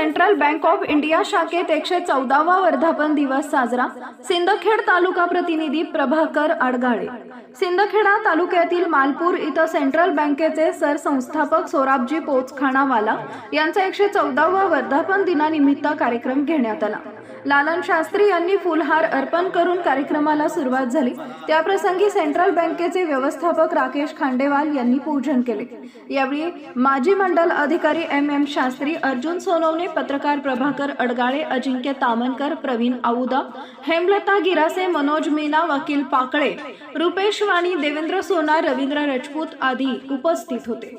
Central bank of India शाखेत एकशे चौदावा वर्धापन दिवस साजरा. सिंदखेड तालुका प्रतिनिधी प्रभाकर आडगाळे. सिंदखेडा तालुक्यातील मालपूर इथं सेंट्रल बँकेचे सरसंस्थापक सोराबजी पोचखानावाला यांचा एकशे चौदावा वर्धापन दिनानिमित्त कार्यक्रम घेण्यात आला. लालन शास्त्री यांनी फुलहार अर्पण करून कार्यक्रमाला सुरुवात झाली. त्याप्रसंगी सेंट्रल बँकेचे व्यवस्थापक राकेश खांडेवाल यांनी पूजन केले. यावेळी माजी मंडल अधिकारी एम एम शास्त्री अर्जुन सोनवणे पत्रकार प्रभाकर अडगाळे अजिंक्य तामनकर प्रवीण आऊदा हेमलता गिरासे मनोज मीना वकील पाकळे रुपेश वाणी देवेंद्र सोनार रवींद्र राजपूत आदी उपस्थित होते.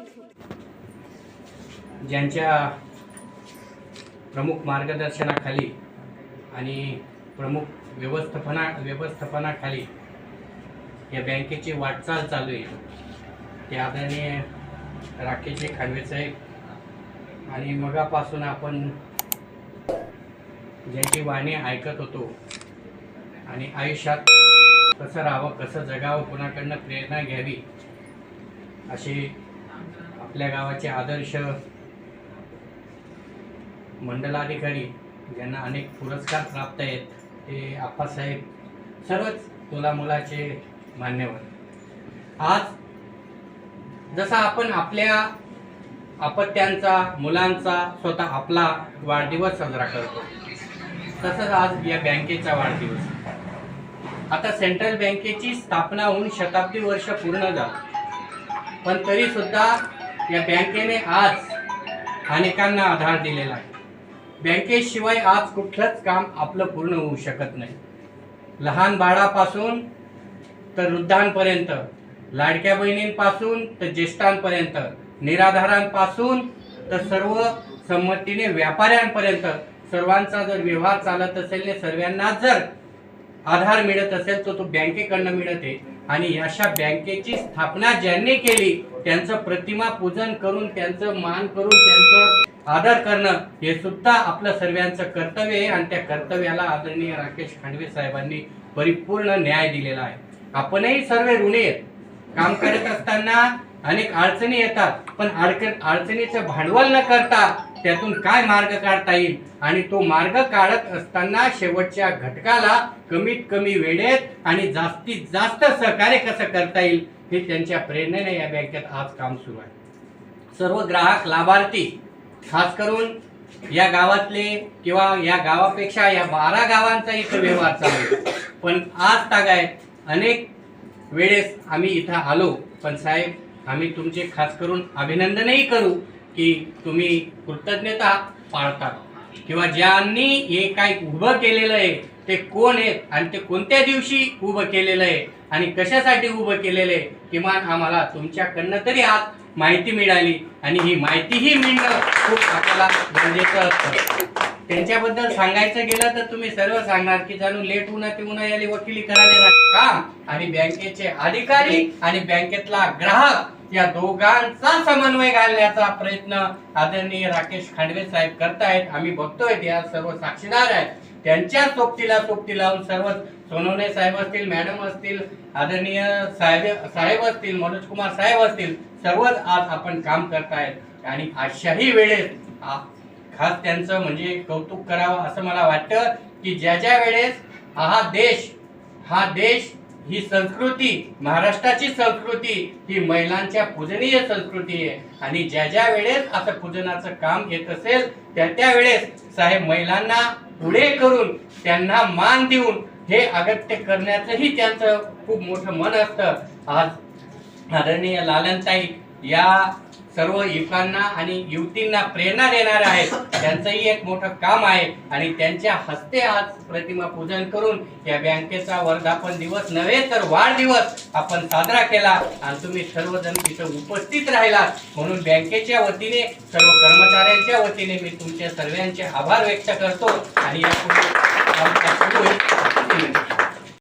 ज्यांच्या प्रमुख मार्गदर्शनाखाली आणि प्रमुख व्यवस्थापना व्यवस्थापनाखाली या बँकेची वाटचाल चालू आहे. ते आदरणीय राकेशजी खांडवे साहेब आणि मगापासून आपण ज्यांची वाणी ऐकत होतो आणि आयुष्यात कसं राहावं कसं जगावं कुणाकडनं प्रेरणा घ्यावी असे आपल्या गावाचे आदर्श मंडलाधिकारी ज्यांना अनेक पुरस्कार प्राप्त आहेत ते आप्पासाहेब सर्वच मुलामुलाचे मान्यवर. आज जसा आपण आपल्या अपत्यांचा मुलांचा स्वतः आपला वाढदिवस साजरा करतो. तसंच आज या बँकेचा वाढदिवस. आता सेंट्रल बँकेची स्थापना होऊन शताब्दी वर्ष पूर्ण झालं. पण तरी सुद्धा या बँकेने आज अनेकांना आधार दिलेला आहे. बँकेशिवाय आज कुठलंच काम आपलं पूर्ण होऊ शकत नाही. लहान बाळापासून तर वृद्धांपर्यंत लाडक्या बहिणींपासून तर ज्येष्ठांपर्यंत निराधारांपासून तर सर्व संमतीने व्यापाऱ्यांपर्यंत सर्वांचा जर व्यवहार चालत असेल सर्वांना जर आधार मिळत असेल तर तो बँकेकडनं मिळते आणि अशा बँकेची स्थापना ज्यांनी केली त्यांचं प्रतिमा पूजन करून त्यांचं मान करून त्यांचं आदर करणं हे सुद्धा आपलं सर्वांचं कर्तव्य आहे. आणि त्या कर्तव्याला आदरणीय राकेश खांडवे साहेबांनी परिपूर्ण न्याय दिलेला आहे. आपणही सर्व ऋणी आहेत. काम करत असताना अनेक अडचणी येतात पण अडक अडचणीचं भांडवल न करता त्यातून काय मार्ग काढता येईल? आणि तो मार्ग काढत असताना शेवटच्या घटकाला कमीत कमी वेळेत आणि जास्तीत जास्त सहकार्य कसं करता येईल हे त्यांच्या प्रेरणेने या बँकेत आज काम सुरू आहे. सर्व ग्राहक लाभार्थी खास करून या गावातले किंवा या गावापेक्षा या बारा गावांचा इथं व्यवहार चालू आहे. पण आज तागाय अनेक वेळेस आम्ही इथं आलो पण साहेब आम्ही तुमचे खास करून अभिनंदनही करू की तुम्ही कृतज्ञता पाळतात. किंवा ज्यांनी हे काय उभं केलेलं आहे ते कोण आहेत आणि ते कोणत्या दिवशी उभं केलेलं आहे आणि कशासाठी उभं केलेलं आहे किमान आम्हाला तुमच्याकडनं तरी आज माहिती मिळाली आणि ही माहितीही मिळणं खूप आपल्याला गरजेचं असतं. त्यांच्याबद्दल सांगायचं गेलं तर तुम्ही सर्व सांगणार की जाणून लेट उन्हा ते उन्हा याली वकिली करायला काम आणि बँकेचे अधिकारी आणि बँकेतला ग्राहक या दोघांचा समन्वय घालण्याचा प्रयत्न आदरणीय राकेश खांडवे साहेब करतायत. आम्ही बघतोय या सर्व साक्षीदार आहेत. त्यांच्या सोबतीला सोबती लावून सर्व सोनवणे साहेब असतील मॅडम असतील आदरणीय साहेब साहेब असतील मनोज कुमार साहेब असतील सर्वच आज आपण काम करतायत. आणि अशाही वेळेस खास त्यांचं म्हणजे कौतुक करावं असं मला वाटतं की ज्या ज्या वेळेस हा देश हा देश ही संस्कृती महाराष्ट्राची संस्कृती ही महिलांच्या पूजनीय संस्कृती आहे आणि ज्या ज्या वेळेस असं पूजनाचं काम येत असेल त्या त्या वेळेस साहेब महिलांना पुढे करून त्यांना मान देऊन हे अगत्य करण्याचंही त्यांचं खूप मोठं मन असतं. आज आदरणीय लालनताई या सर्व युवकांना आणि युवतींना प्रेरणा देणार आहेत त्यांचंही एक मोठं काम आहे. आणि त्यांच्या हस्ते आज प्रतिमा पूजन करून या बँकेचा वर्धापन दिवस नव्हे तर वाढदिवस आपण साजरा केला. आणि तुम्ही सर्वजण तिथं उपस्थित राहिलात. म्हणून बँकेच्या वतीने सर्व कर्मचाऱ्यांच्या वतीने मी तुमच्या सर्वांचे आभार व्यक्त करतो. आणि